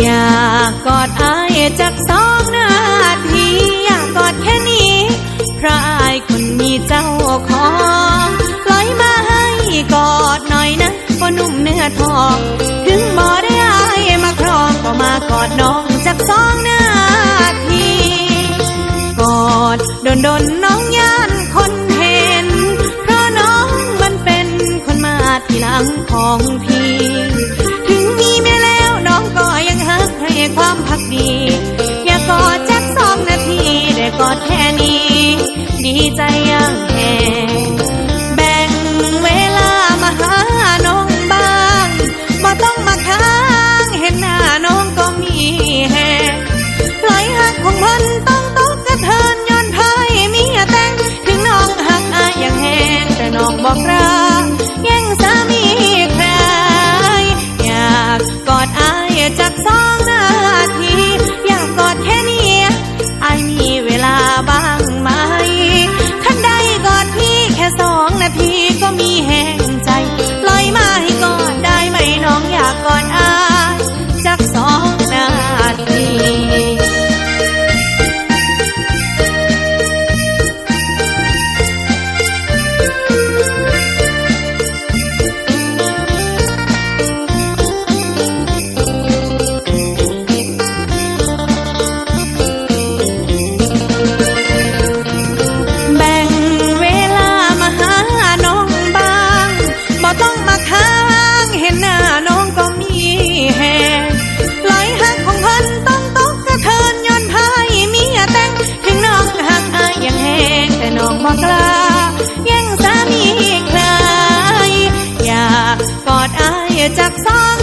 อยากกอดอายจากสองนาทีอยากกอดแค่นี้เพราะอายคนมีเจ้าของปล่อยมาให้กอดหน่อยนะพ่อหนุ่มเนื้อทองถึงบ่ได้อายมาครองก็มากอดน้องจากสองนาทีกอดโดนโดนน้องย่านคนเห็น เพราะน้องมันเป็นคนมาทีหลังของพี่ บอกรักแย่งสามี จักสา